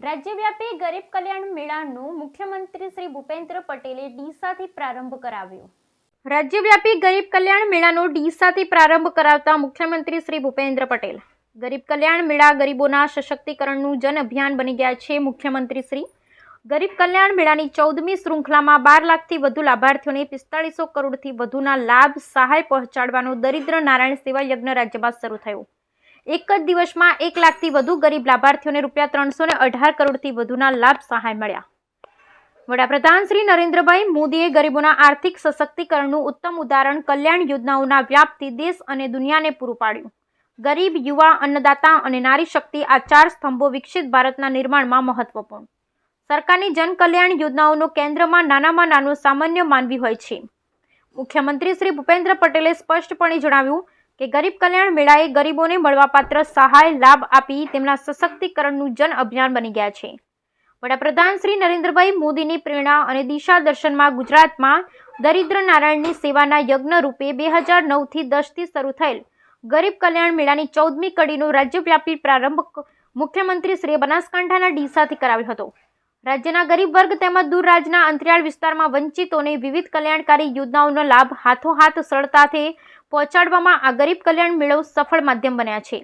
રાજ્યવ્યાપી ગરીબ કલ્યાણ મેળાનું મુખ્યમંત્રી શ્રી ભૂપેન્દ્ર પટેલે ડીસાથી પ્રારંભ કરાવ્યો. રાજ્યવ્યાપી ગરીબ કલ્યાણ મેળાનો ડીસાથી પ્રારંભ કરાવતા મુખ્યમંત્રી શ્રી ભૂપેન્દ્ર પટેલ. ગરીબ કલ્યાણ મેળા ગરીબોના સશક્તિકરણનું જન અભિયાન બની ગયા છે મુખ્યમંત્રી શ્રી. ગરીબ કલ્યાણ મેળાની ચૌદમી શૃંખલામાં બાર લાખથી વધુ લાભાર્થીઓને પિસ્તાળીસો કરોડથી વધુના લાભ સહાય પહોંચાડવાનો દરિદ્ર નારાયણ સેવા યજ્ઞ રાજ્યમાં શરૂ થયો. એક જ દિવસમાં એક લાખથી વધુ ગરીબ લાભાર્થીઓને રૂપિયા ત્રણસો અઢાર કરોડથી વધુના લાભ સહાય મળ્યા. વડાપ્રધાન શ્રી નરેન્દ્રભાઈ મોદીએ ગરીબોના આર્થિક સશક્તિકરણનું ઉત્તમ ઉદાહરણ કલ્યાણ યોજનાઓના વ્યાપથી દેશ અને દુનિયાને પૂરું પાડ્યું. ગરીબ, યુવા, અન્નદાતા અને નારી શક્તિ આ ચાર સ્તંભો વિકસિત ભારતના નિર્માણમાં મહત્વપૂર્ણ. સરકારની જનકલ્યાણ યોજનાઓનો કેન્દ્રમાં નાનામાં નાનો સામાન્ય માનવી હોય છે. મુખ્યમંત્રી શ્રી ભૂપેન્દ્ર પટેલે સ્પષ્ટપણે જણાવ્યું કે ગરીબ કલ્યાણ મેળાએ ગરીબોને મળવાપાત્ર સહાય, લાભ આપી તેમના સશક્તિકરણનું જન અભિયાન બની ગયા છે. વડાપ્રધાન શ્રી નરેન્દ્રભાઈ મોદીની પ્રેરણા અને દિશા દર્શનમાં ગુજરાતમાં દરિદ્ર નારાયણની સેવાના યજ્ઞ રૂપે બે હજાર નવથી દસથી શરૂ થયેલ ગરીબ કલ્યાણ મેળાની ચૌદમી કડીનો રાજ્યવ્યાપી પ્રારંભ મુખ્યમંત્રી શ્રી બનાસકાંઠાના ડીસાથી કરાવ્યો હતો. રાજ્યના ગરીબ વર્ગ તેમજ દૂર રાજ્યના અંતરિયાળ વિસ્તારમાં વંચિતોને વિવિધ કલ્યાણકારી યોજનાઓનો લાભ હાથોહાથ સરળતાથી પહોંચાડવામાં આ ગરીબ કલ્યાણ મેળો સફળ માધ્યમ બન્યા છે.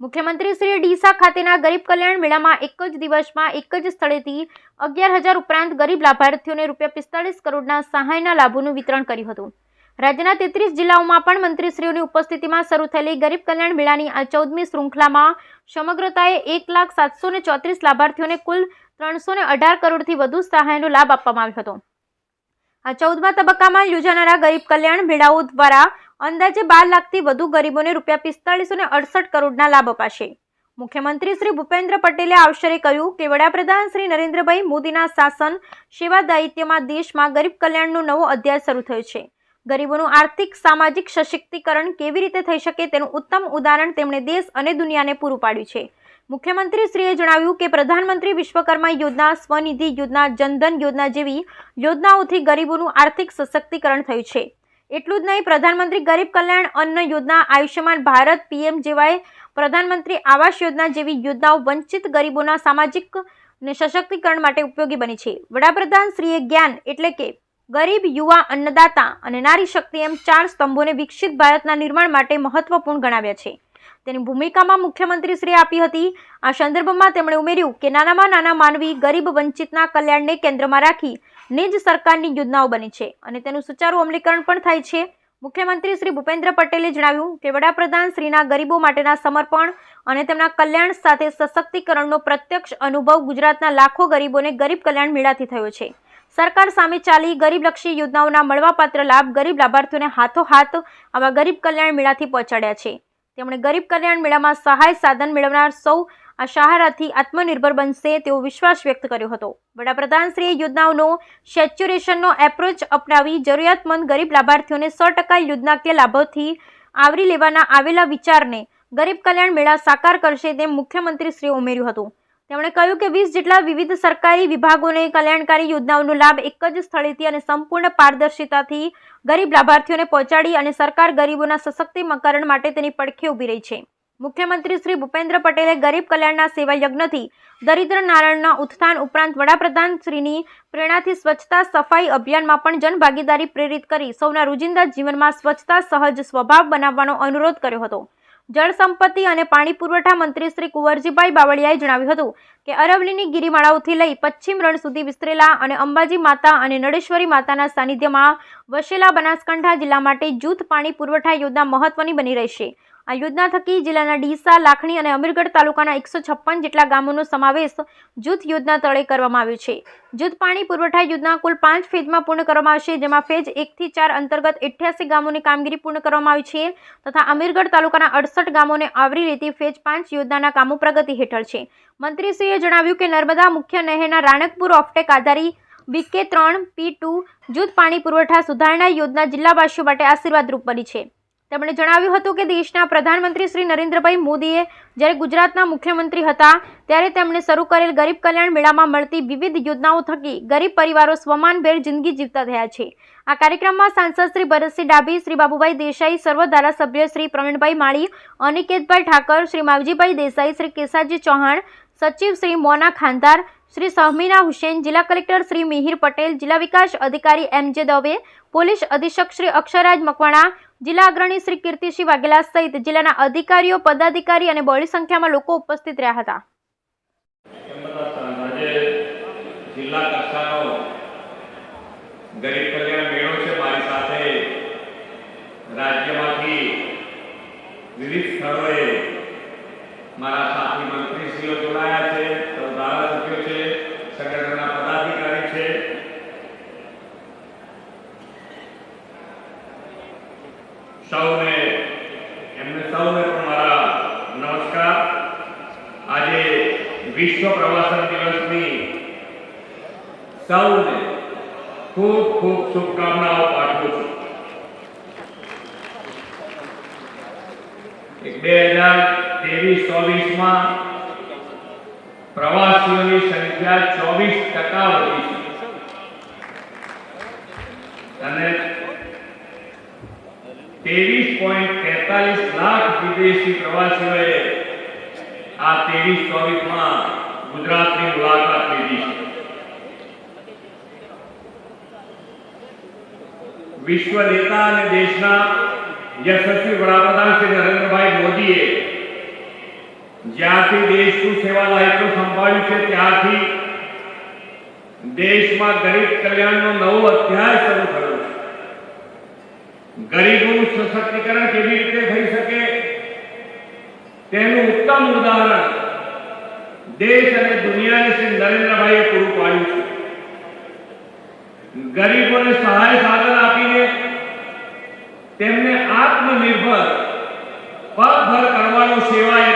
મુખ્યમંત્રી શ્રી ડીસા ખાતેના ગરીબ કલ્યાણ મેળામાં એક જ દિવસમાં એક જ સ્થળેથી અગિયાર હજાર ઉપરાંત ગરીબ લાભાર્થીઓને રૂપિયા પિસ્તાળીસ કરોડના સહાયના લાભોનું વિતરણ કર્યું હતું. રાજ્યના તેત્રીસ જિલ્લાઓમાં પણ મંત્રીશ્રીઓની ઉપસ્થિતિમાં શરૂ થયેલી ગરીબ કલ્યાણ મેળાની આ ચૌદમી શૃંખલામાં સમગ્રતાએ એક લાખ સાતસો ને ચોત્રીસ લાભાર્થીઓને કુલ ત્રણસો ને અઢાર કરોડથી વધુ સહાયનો લાભ આપવામાં આવ્યો હતો. આ ચૌદમા તબક્કામાં યોજાનારા ગરીબ કલ્યાણ મેળાઓ દ્વારા અંદાજે બાર લાખથી વધુ ગરીબોને રૂપિયા પિસ્તાળીસો ને અડસઠ કરોડના લાભ અપાશે. મુખ્યમંત્રી શ્રી ભૂપેન્દ્ર પટેલે આવસરે કહ્યું કે વડાપ્રધાન શ્રી નરેન્દ્રભાઈ મોદીના શાસન, સેવા દાયિત્વમાં દેશમાં ગરીબ કલ્યાણનો નવો અધ્યાય શરૂ થયો છે. ગરીબોનું આર્થિક, સામાજિક સશક્તિકરણ કેવી રીતે થઈ શકે તેનું ઉત્તમ ઉદાહરણ તેમણે દેશ અને દુનિયાને પૂરું પાડ્યું છે. મુખ્યમંત્રી શ્રીએ જણાવ્યું કે પ્રધાનમંત્રી વિશ્વકર્મા યોજના, સ્વનિધિ યોજના જનધન યોજના જેવી યોજનાઓથી ગરીબોનું આર્થિક સશક્તિકરણ થયું છે. એટલું જ નહીં, પ્રધાનમંત્રી ગરીબ કલ્યાણ અન્ન યોજના, આયુષ્યમાન ભારત, પીએમ જેવાય પ્રધાનમંત્રી આવાસ યોજના જેવી યોજનાઓ વંચિત ગરીબોના સામાજિક ને સશક્તિકરણ માટે ઉપયોગી બની છે. વડાપ્રધાન શ્રીએ જ્ઞાન એટલે કે ગરીબ યુવા અન્નદાતા અને નારી શક્તિ એમ ચાર સ્તંભોને વિકસિત ભારતના નિર્માણ માટે મહત્વપૂર્ણ ગણાવ્યા છે. તેની ભૂમિકામાં મુખ્યમંત્રીશ્રીએ આપી હતી, આ સંદર્ભમાં તેમણે ઉમેર્યું કે નાનામાં નાના માનવી ગરીબ વંચિતના કલ્યાણને કેન્દ્રમાં રાખી નિજ સરકારની યોજનાઓ બની છે અને તેનું સુચારું અમલીકરણ પણ થાય છે. મુખ્યમંત્રી શ્રી ભૂપેન્દ્ર પટેલે જણાવ્યું કે વડાપ્રધાન શ્રીના ગરીબો માટેના સમર્પણ અને તેમના કલ્યાણ સાથે સશક્તિકરણનો પ્રત્યક્ષ અનુભવ ગુજરાતના લાખો ગરીબોને ગરીબ કલ્યાણ મેળાથી થયો છે. સરકાર સામે ચાલી ગરીબલક્ષી યોજનાઓના મળવાપાત્ર લાભ ગરીબ લાભાર્થીઓને હાથોહાથ આવા ગરીબ કલ્યાણ મેળાથી પહોંચાડ્યા છે. તેમણે ગરીબ કલ્યાણ મેળામાં સહાય સાધન મેળવનાર સૌ આ સહારાથી આત્મનિર્ભર બનશે તેવો વિશ્વાસ વ્યક્ત કર્યો હતો. વડાપ્રધાનશ્રીએ યોજનાઓનો સેચ્યુરેશનનો એપ્રોચ અપનાવી જરૂરિયાતમંદ ગરીબ લાભાર્થીઓને સો ટકા યોજનાકીય લાભોથી આવરી લેવાના આવેલા વિચારને ગરીબ કલ્યાણ મેળા સાકાર કરશે તેમ મુખ્યમંત્રીશ્રીએ ઉમેર્યું હતું. તેમણે કહ્યું કે વીસ જેટલા વિવિધ સરકારી વિભાગોને કલ્યાણકારી યોજનાઓનો લાભ એક જ સ્થળેથી અને સંપૂર્ણ પારદર્શિતાથી ગરીબ લાભાર્થીઓને પહોંચાડી અને સરકાર ગરીબોના સશક્તિકરણ માટે તેની પડખે ઊભી રહી છે. મુખ્યમંત્રી શ્રી ભૂપેન્દ્ર પટેલે ગરીબ કલ્યાણના સેવા યજ્ઞથી દરિદ્ર નારાયણના ઉત્થાન ઉપરાંત વડાપ્રધાન શ્રીની પ્રેરણાથી સ્વચ્છતા સફાઈ અભિયાનમાં પણ જનભાગીદારી પ્રેરિત કરી સૌના રોજિંદા જીવનમાં સ્વચ્છતા સહજ સ્વભાવ બનાવવાનો અનુરોધ કર્યો હતો. જળ સંપત્તિ અને પાણી પુરવઠા મંત્રી શ્રી કુંવરજીભાઈ બાવળિયાએ જણાવ્યું હતું કે અરવલ્લીની ગિરિમાળાઓથી લઈ પશ્ચિમ રણ સુધી વિસ્તરેલા અને અંબાજી માતા અને નળેશ્વરી માતાના સાનિધ્યમાં વસેલા બનાસકાંઠા જિલ્લા માટે જૂથ પાણી પુરવઠા યોજના મહત્વની બની રહેશે. આ યોજના થકી જિલ્લાના ડીસા, લાખણી અને અમીરગઢ તાલુકાના એકસો છપ્પન જેટલા ગામોનો સમાવેશ જૂથ યોજના તળે કરવામાં આવ્યો છે. જૂથ પાણી પુરવઠા યોજના કુલ પાંચ ફેઝમાં પૂર્ણ કરવામાં આવશે, જેમાં ફેઝ એકથી ચાર અંતર્ગત અઠ્યાસી ગામોની કામગીરી પૂર્ણ કરવામાં આવી છે તથા અમીરગઢ તાલુકાના અડસઠ ગામોને આવરી લેતી ફેઝ પાંચ યોજનાના કામો પ્રગતિ હેઠળ છે. મંત્રીશ્રીએ જણાવ્યું કે નર્મદા મુખ્ય નહેરના રાણકપુર ઓફટેક આધારી બીકે ત્રણ, પી ટુ જૂથ પાણી પુરવઠા સુધારણા યોજના જિલ્લાવાસીઓ માટે આશીર્વાદરૂપ બની છે. તેમણે જણાવ્યું હતું કે દેશના પ્રધાનમંત્રી શ્રી નરેન્દ્રભાઈ મોદીએ જ્યારે ગુજરાતના મુખ્યમંત્રી હતા, ત્યારે તેમણે શરૂ કરેલ ગરીબ કલ્યાણ મેળામાં મળતી વિવિધ યોજનાઓ થકી ગરીબ પરિવારો સ્વમાનભેર જિંદગી જીવતા થયા છે. આ કાર્યક્રમમાં સાંસદ શ્રી ભરતસિંહ ડાભી, શ્રી બાબુભાઈ દેસાઈ, સર્વ ધારાસભ્ય શ્રી પ્રવીણભાઈ માળી, અનિકેતભાઈ ઠાકર, શ્રી માવજીભાઈ દેસાઈ, શ્રી કેસાજી ચૌહાણ, સચિવ શ્રી મોના ખાનદાર શ્રી સહમીના હુસેન, જિલ્લા કલેક્ટર શ્રી મિહિર પટેલ, જિલ્લા વિકાસ અધિકારી એમ જે દવે, પોલીસ અધિક્ષક શ્રી અક્ષરાજ મકવાણા જિલ્લા અગ્રણી શ્રી કીર્તિસિંહ વાઘેલા સહિત જિલ્લાના અધિકારીઓ, પદાધિકારી અને બહોળી સંખ્યામાં લોકો ઉપસ્થિત રહ્યા હતા. રાજ્યમાંથી વિવિધ સ્થળોએ મારા સાથી મંત્રીશ્રીઓ જોડાયા છે સૌ ધારાસભ્યો છે સંગઠનના પદાધિકારી છે સૌને એમને સૌને પણ મારા નમસ્કાર આજે વિશ્વ પ્રવાસન દિવસની સૌને ખૂબ ખૂબ શુભકામનાઓ પાઠવું છું. બે હજાર ત્રેવીસ, ચોવીસમાં પ્રવાસીઓની સંખ્યા ચોવીસ ટકા વધી છે. અને ત્રેવીસ પોઈન્ટ તેતાલીસ લાખ વિદેશી પ્રવાસીઓએ આ ત્રેવીસ, ચોવીસમાં ગુજરાતની મુલાકાત લીધી છે. વિશ્વ નેતા અને દેશના યશસ્વી વડાપ્રધાન શ્રી નરેન્દ્રભાઈ મોદીએ જ્યારથી દેશનું સેવા દાયિત્વ સંભાળ્યું છે, ત્યારથી દેશમાં ગરીબ કલ્યાણનો નવો અધ્યાય શરૂ થયો છે. ગરીબોનું સશક્તિકરણ કેવી રીતે થઈ શકે? તેનું ઉત્તમ ઉદાહરણ દેશ અને દુનિયાને શ્રી નરેન્દ્રભાઈએ પૂરું પાડ્યું છે. ગરીબોને સહાય સાધન તેમને આત્મનિર્ભર પગભર કરવાનો સેવા યજ્ઞ તેમણે